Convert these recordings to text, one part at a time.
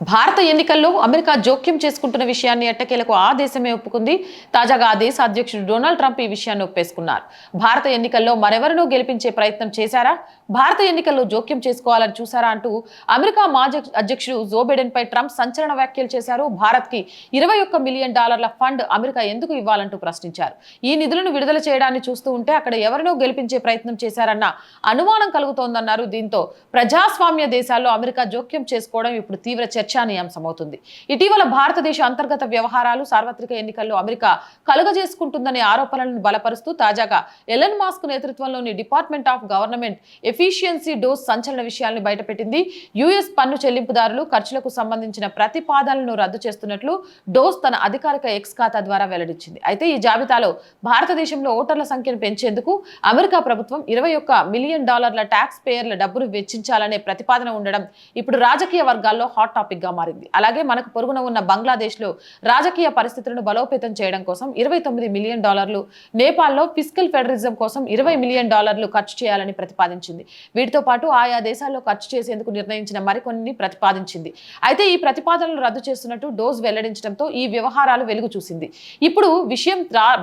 భారత ఎన్నికల్లో అమెరికా జోక్యం చేసుకుంటున్న విషయాన్ని ఎట్టకేలకు ఆ దేశమే ఒప్పుకుంది. తాజాగా ఆ దేశ అధ్యక్షుడు డొనాల్డ్ ట్రంప్ ఈ విషయాన్ని ఒప్పేసుకున్నారు. భారత ఎన్నికల్లో మరెవరినో గెలిపించే ప్రయత్నం చేశారా? భారత ఎన్నికల్లో జోక్యం చేసుకోవాలని చూసారా అంటూ అమెరికా మాజీ అధ్యక్షుడు జో పై ట్రంప్ సంచలన వ్యాఖ్యలు చేశారు. భారత్కి ఇరవై ఒక్క మిలియన్ డాలర్ల ఫండ్ అమెరికా ఎందుకు ఇవ్వాలంటూ ప్రశ్నించారు. ఈ నిధులను విడుదల చేయడాన్ని చూస్తూ ఉంటే అక్కడ ఎవరినో గెలిపించే ప్రయత్నం చేశారన్న అనుమానం కలుగుతోందన్నారు. దీంతో ప్రజాస్వామ్య దేశాల్లో అమెరికా జోక్యం చేసుకోవడం ఇప్పుడు తీవ్ర చర్చానీయాంశమవుతుంది. ఇటీవల భారతదేశ అంతర్గత వ్యవహారాలు సార్వత్రిక ఎన్నికల్లో అమెరికా కలుగజేసుకుంటుందనే ఆరోపణలను బలపరుస్తూ తాజాగా ఎలన్ మాస్క్ నేతృత్వంలోని department of government efficiency DOGE సంచలన విషయాలను బయటపెట్టింది. యుఎస్ పన్ను చెల్లింపుదారులు ఖర్చులకు సంబంధించిన ప్రతిపాదనలను రద్దు చేస్తున్నట్లు డోస్ తన అధికారిక ఎక్స్ ఖాతా ద్వారా వెల్లడించింది. అయితే ఈ జాబితాలో భారతదేశంలో ఓటర్ల సంఖ్యను పెంచేందుకు అమెరికా ప్రభుత్వం ఇరవై ఒక్క మిలియన్ డాలర్ల ట్యాక్స్ పేయర్ల డబ్బును వెచ్చించాలనే ప్రతిపాదన ఉండడం ఇప్పుడు రాజకీయ వర్గాల్లో హాట్ టాపిక్. టాపిక్గా మారింది. అలాగే మనకు పొరుగున ఉన్న బంగ్లాదేశ్లో రాజకీయ పరిస్థితులను బలోపేతం చేయడం కోసం ఇరవై తొమ్మిది మిలియన్ డాలర్లు నేపాల్లో ఫిజికల్ ఫెడరిజం కోసం ఇరవై మిలియన్ డాలర్లు ఖర్చు చేయాలని ప్రతిపాదించింది. వీటితో పాటు ఆయా దేశాల్లో ఖర్చు చేసేందుకు నిర్ణయించిన మరికొన్ని ప్రతిపాదించింది. అయితే ఈ ప్రతిపాదనలు రద్దు చేస్తున్నట్టు డోస్ వెల్లడించడంతో ఈ వ్యవహారాలు వెలుగు చూసింది. ఇప్పుడు విషయం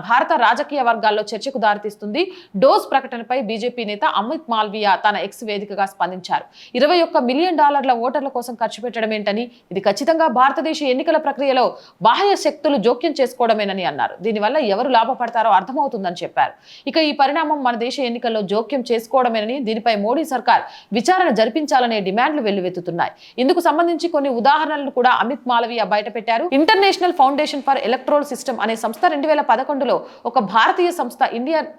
భారత రాజకీయ వర్గాల్లో చర్చకు దారితీస్తుంది. డోస్ ప్రకటనపై బీజేపీ నేత అమిత్ మాల్వియా తన ఎక్స్ వేదికగా స్పందించారు. ఇరవై ఒక్క మిలియన్ డాలర్ల ఓటర్ల కోసం ఖర్చు పెట్టడం ఏంటని ఇది ఖచ్చితంగా భారతదేశ ఎన్నికల ప్రక్రియలో బాహ్య శక్తులు జోక్యం చేసుకోవడమేనని అన్నారు. దీనివల్ల ఎవరు లాభపడతారో అర్థమవుతుందని చెప్పారు. ఇక ఈ పరిణామం మన దేశ ఎన్నికల్లో జోక్యం చేసుకోవడమేనని దీనిపై మోడీ సర్కార్ విచారణ జరిపించాలనే డిమాండ్లు వెల్లువెత్తుతున్నాయి. ఇందుకు సంబంధించి కొన్ని ఉదాహరణలు కూడా Amit Malviya బయటపెట్టారు international foundation for electoral system అనే సంస్థ రెండు వేల పదకొండులో ఒక భారతీయ సంస్థ Indian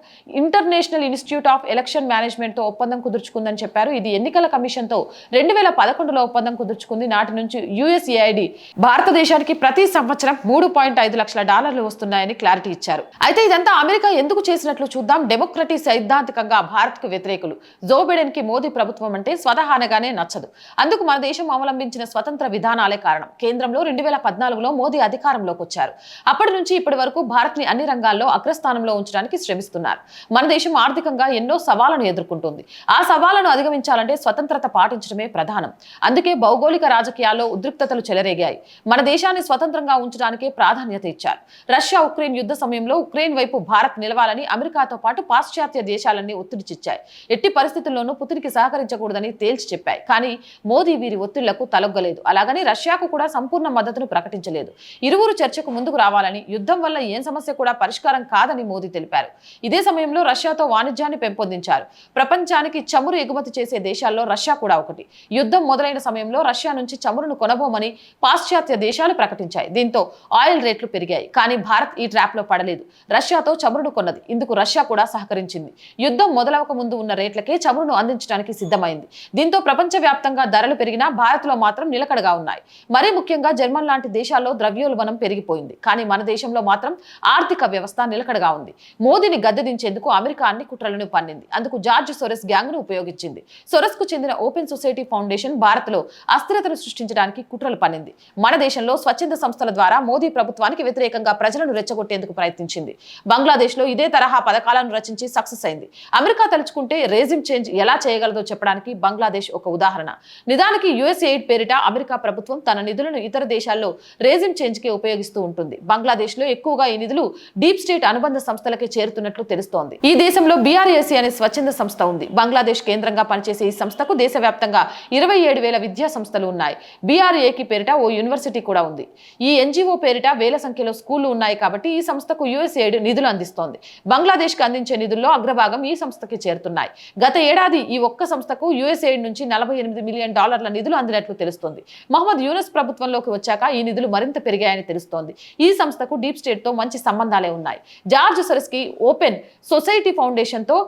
international institute of election మేనేజ్మెంట్తో ఒప్పందం కుదుర్చుకుందని చెప్పారు. ఇది ఎన్నికల కమిషన్తో రెండు వేల పదకొండులో ఒప్పందం కుదుర్చుకుంది. నాటి నుంచి యుఎస్ఏఐడి భారతదేశానికి ప్రతి సంవత్సరం మూడు పాయింట్ ఐదు లక్షల డాలర్లు వస్తున్నాయని క్లారిటీ ఇచ్చారు. అయితే ఇదంతా అమెరికా ఎందుకు చేసినట్లు చూద్దాం. డెమోక్రటీ సైద్ధాంతికంగా భారత్కు వ్యతిరేకులు. జో బిడెన్కి మోదీ ప్రభుత్వం అంటే స్వతహానగానే నచ్చదు. అందుకు మన దేశం అవలంబించిన స్వతంత్ర విధానాలే కారణం. కేంద్రంలో రెండు వేల పద్నాలుగులో మోదీ అధికారంలోకి వచ్చారు. అప్పటి నుంచి ఇప్పటి వరకు భారత్ని అన్ని రంగాల్లో అగ్రస్థానంలో ఉంచడానికి శ్రమిస్తున్నారు. మన దేశం ఆర్థికంగా ఎన్నో సవాళ్ళను ఎదుర్కొంటుంది. ఆ సవాళ్ళను అధిగమించాలంటే స్వతంత్రత పాటించడమే ప్రధానం. అందుకే భౌగోళిక రాజకీయాల్లో ఉద్రిక్తతలు చెలరేగాయి. మన దేశాన్ని స్వతంత్రంగా ఉంచడానికే ప్రాధాన్యత ఇచ్చారు. రష్యా ఉక్రెయిన్ యుద్ధ సమయంలో ఉక్రెయిన్ వైపు భారత్ నిలవాలని అమెరికాతో పాటు పాశ్చాత్య దేశాలన్నీ ఒత్తిడి చిచ్చాయి. ఎట్టి పరిస్థితుల్లోనూ పుతిన్కి సహకరించకూడదని తేల్చి చెప్పాయి. కానీ మోదీ వీరి ఒత్తిళ్ళకు తలొగ్గలేదు. అలాగని రష్యాకు కూడా సంపూర్ణ మద్దతును ప్రకటించలేదు. ఇరువురు చర్చకు ముందుకు రావాలని యుద్ధం వల్ల ఏం సమస్య కూడా పరిష్కారం కాదని మోదీ తెలిపారు. ఇదే సమయంలో రష్యాతో వాణిజ్యాన్ని పెంపొందించారు. ప్రపంచానికి చమురు ఎగుమతి చేసే దేశాల్లో రష్యా కూడా ఒకటి. యుద్ధం మొదలైన సమయంలో రష్యా నుంచి చమురును కొనబోమని పాశ్చాత్య దేశాలు ప్రకటించాయి. దీంతో ఆయిల్ రేట్లు పెరిగాయి. కానీ భారత్ ఈ ట్రాప్లో పడలేదు. రష్యాతో చమురును కొన్నది. ఇందుకు రష్యా కూడా సహకరించింది. యుద్ధం మొదలవక ముందు ఉన్న రేట్లకే చమురును అందించడానికి సిద్ధమైంది. దీంతో ప్రపంచవ్యాప్తంగా ధరలు పెరిగినా భారత్లో మాత్రం నిలకడగా ఉన్నాయి. మరీ ముఖ్యంగా జర్మన్ లాంటి దేశాల్లో ద్రవ్యోల్బణం పెరిగిపోయింది. కానీ మన దేశంలో మాత్రం ఆర్థిక వ్యవస్థ నిలకడగా ఉంది. మోదీని గద్దెదించేందుకు అమెరికా అన్ని కుట్రలను పన్నింది. అందుకు జార్జ్ సొరెస్ గ్యాంగ్ను ఉపయోగించింది. సొరెస్కు చెందిన ఓపెన్ సొసైటీ ఫౌండేషన్ భారత్లో అస్థిరతను సృష్టించడానికి చేయడానికి కుట్రలు పన్నింది. మన దేశంలో స్వచ్ఛంద సంస్థల ద్వారా మోదీ ప్రభుత్వానికి వ్యతిరేకంగా ప్రజలను రెచ్చగొట్టేందుకు ప్రయత్నించింది. బంగ్లాదేశ్లో ఇదే తరహా పథకాలను రచించి సక్సెస్ అయింది. అమెరికా తలుచుకుంటే రేజిమ్ చేంజ్ ఎలా చేయగలదో చెప్పడానికి బంగ్లాదేశ్ ఒక ఉదాహరణ. నిజానికి యుఎస్ ఎయిడ్ పేరిట అమెరికా ప్రభుత్వం తన నిధులను ఇతర దేశాల్లో రేజిమ్ చేంజ్కి ఉపయోగిస్తూ ఉంటుంది. బంగ్లాదేశ్లో ఎక్కువగా ఈ నిధులు డీప్ స్టేట్ అనుబంధ సంస్థలకే చేరుతున్నట్లు తెలుస్తోంది. ఈ దేశంలో బీఆర్ఏసీ అనే స్వచ్ఛంద సంస్థ ఉంది. బంగ్లాదేశ్ కేంద్రంగా పనిచేసే ఈ సంస్థకు దేశవ్యాప్తంగా ఇరవై ఏడు వేల విద్యా సంస్థలు ఉన్నాయి. బీఆర్ఏకి పేరిట ఓ యూనివర్సిటీ కూడా ఉంది. ఈ ఎన్జిఓ పేరిట వేల సంఖ్యలో స్కూళ్ళు ఉన్నాయి కాబట్టి ఈ సంస్థకు యుఎస్ఏడ్ నిధులు అందిస్తోంది. బంగ్లాదేశ్కు అందించే నిధుల్లో అగ్రభాగం ఈ సంస్థకి చేరుతున్నాయి. గత ఏడాది ఈ ఒక్క సంస్థకు యుఎస్ఏడ్ నుంచి నలభై ఎనిమిది మిలియన్ డాలర్ల నిధులు అందినట్లు తెలుస్తోంది. మహమ్మద్ యూనస్ ప్రభుత్వంలోకి వచ్చాక ఈ నిధులు మరింత పెరిగాయని తెలుస్తోంది. ఈ సంస్థకు డీప్ స్టేట్తో మంచి సంబంధాలే ఉన్నాయి. జార్జ్ సరస్కి ఓపెన్ సొసైటీ ఫౌండేషన్తో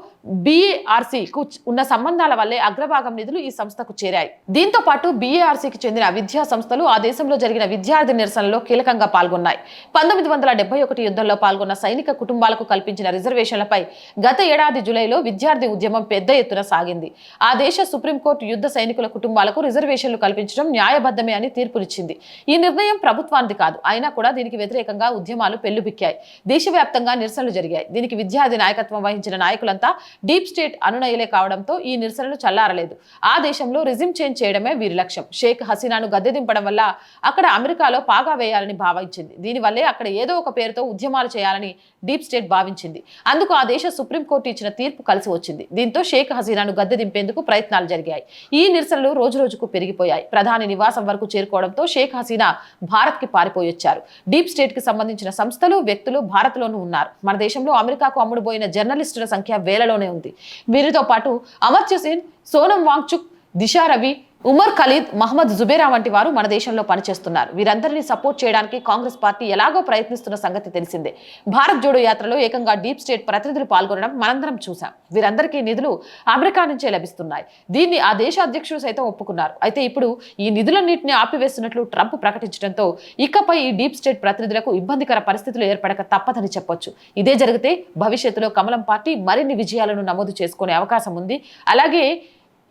కు ఉన్న సంబంధాల వల్లే అగ్రభాగం నిధులు ఈ సంస్థకు చేరాయి. దీంతో పాటు బీఏఆర్సీకి చెందిన విద్యా సంస్థలు ఆ దేశంలో జరిగిన విద్యార్థి నిరసనలో కీలకంగా పాల్గొన్నాయి. పంతొమ్మిది వందల డెబ్బై ఒకటి యుద్ధంలో పాల్గొన్న సైనిక కుటుంబాలకు కల్పించిన రిజర్వేషన్లపై గత ఏడాది జూలైలో విద్యార్థి ఉద్యమం పెద్ద ఎత్తున సాగింది. ఆ దేశ సుప్రీంకోర్టు యుద్ధ సైనికుల కుటుంబాలకు రిజర్వేషన్లు కల్పించడం న్యాయబద్ధమే అని తీర్పునిచ్చింది. ఈ నిర్ణయం ప్రభుత్వానికి కాదు. అయినా కూడా దీనికి వ్యతిరేకంగా ఉద్యమాలు పెల్లుబిక్కాయి. దేశవ్యాప్తంగా నిరసనలు జరిగాయి. దీనికి విద్యార్థి నాయకత్వం వహించిన నాయకులంతా డీప్ స్టేట్ అనునయులే కావడంతో ఈ నిరసనలు చల్లారలేదు. ఆ దేశంలో రిజిమ్ చేంజ్ చేయడమే వీరి లక్ష్యం. షేక్ హసీనా గద్దె దింపడం వల్ల అక్కడ అమెరికాలో పాగా వేయాలని భావించింది. దీనివల్లే అక్కడ ఏదో ఒక పేరుతో ఉద్యమాలు చేయాలని డీప్ స్టేట్ భావించింది. అందుకు ఆ దేశ సుప్రీంకోర్టు ఇచ్చిన తీర్పు కలిసి వచ్చింది. దీంతో షేక్ హసీనాను గద్దె దింపేందుకు ప్రయత్నాలు జరిగాయి. ఈ నిరసనలు రోజు రోజుకు పెరిగిపోయాయి. ప్రధాని నివాసం వరకు చేరుకోవడంతో షేక్ హసీనా భారత్కి పారిపోయొచ్చారు డీప్ స్టేట్కి సంబంధించిన సంస్థలు వ్యక్తులు భారత్ లోనూ ఉన్నారు. మన దేశంలో అమెరికాకు అమ్ముడుపోయిన జర్నలిస్టుల సంఖ్య వేలలోనే ఉంది. వీరితో పాటు అమర్త్య సేన్ సోనం వాంగ్చుక్ దిశా రవి ఉమర్ ఖలీద్ మహమ్మద్ జుబేరా వంటి వారు మన దేశంలో పనిచేస్తున్నారు. వీరందరినీ సపోర్ట్ చేయడానికి కాంగ్రెస్ పార్టీ ఎలాగో ప్రయత్నిస్తున్న సంగతి తెలిసిందే. భారత్ జోడో యాత్రలో ఏకంగా డీప్ స్టేట్ ప్రతినిధులు పాల్గొనడం మనందరం చూసాం వీరందరికీ నిధులు అమెరికా నుంచే లభిస్తున్నాయి. దీన్ని ఆ దేశ అధ్యక్షుడు సైతం ఒప్పుకున్నారు. అయితే ఇప్పుడు ఈ నిధులన్నింటినీ ఆపివేస్తున్నట్లు ట్రంప్ ప్రకటించడంతో ఇకపై ఈ డీప్ స్టేట్ ప్రతినిధులకు ఇబ్బందికర పరిస్థితులు ఏర్పడక తప్పదని చెప్పొచ్చు. ఇదే జరిగితే భవిష్యత్తులో కమలం పార్టీ మరిన్ని విజయాలను నమోదు చేసుకునే అవకాశం ఉంది. అలాగే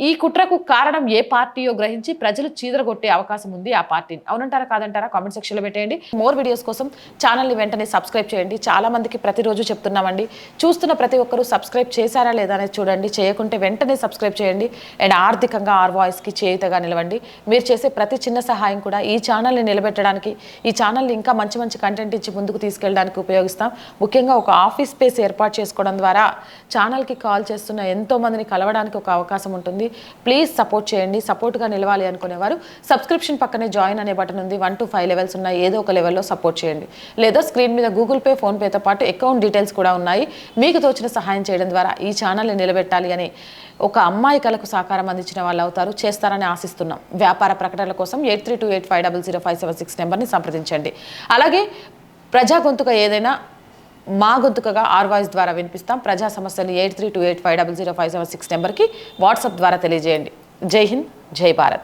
ఈ కుట్రకు కారణం ఏ పార్టీయో గ్రహించి ప్రజలు చీదరగొట్టే అవకాశం ఉంది ఆ పార్టీని. అవునంటారా కాదంటారా? కామెంట్ సెక్షన్లో పెట్టేయండి. మోర్ వీడియోస్ కోసం ఛానల్ని వెంటనే సబ్స్క్రైబ్ చేయండి. చాలామందికి ప్రతిరోజు చెప్తున్నామండి. చూస్తున్న ప్రతి ఒక్కరూ సబ్స్క్రైబ్ చేశారా లేదా అనేది చూడండి. చేయకుంటే వెంటనే సబ్స్క్రైబ్ చేయండి. అండ్ ఆర్థికంగా ఆర్ వాయిస్కి చేయుతగా నిలవండి. మీరు చేసే ప్రతి చిన్న సహాయం కూడా ఈ ఛానల్ని నిలబెట్టడానికి ఈ ఛానల్ని ఇంకా మంచి మంచి కంటెంట్ ఇచ్చి ముందుకు తీసుకెళ్ళడానికి ఉపయోగిస్తాం. ముఖ్యంగా ఒక ఆఫీస్ స్పేస్ ఏర్పాటు చేసుకోవడం ద్వారా ఛానల్కి కాల్ చేస్తున్న ఎంతో మందిని కలవడానికి ఒక అవకాశం ఉంటుంది. ప్లీజ్ సపోర్ట్ చేయండి. సపోర్ట్గా నిలవాలి అనుకునేవారు సబ్స్క్రిప్షన్ పక్కనే జాయిన్ అనే బటన్ ఉంది. వన్ టు ఫైవ్ లెవెల్స్ ఉన్నాయి. ఏదో ఒక లెవెల్లో సపోర్ట్ చేయండి. లేదా స్క్రీన్ మీద గూగుల్ పే ఫోన్పేతో పాటు అకౌంట్ డీటెయిల్స్ కూడా ఉన్నాయి. మీకు తోచిన సహాయం చేయడం ద్వారా ఈ ఛానల్ని నిలబెట్టాలి అని ఒక అమ్మాయి కలకు సహకారం అందించిన వాళ్ళు అవుతారు. చేస్తారని ఆశిస్తున్నాం. వ్యాపార ప్రకటనల కోసం eight three two eight five double zero five seven six నెంబర్ని సంప్రదించండి. అలాగే ప్రజా గొంతుక ఏదైనా మా గొంతుకగా ఆర్ వాయిస్ ద్వారా వినిపిస్తాం. ప్రజా సమస్యలు eight three two eight five double zero five seven six నెంబర్కి వాట్సాప్ ద్వారా తెలియజేయండి. జై హింద్ జై భారత్.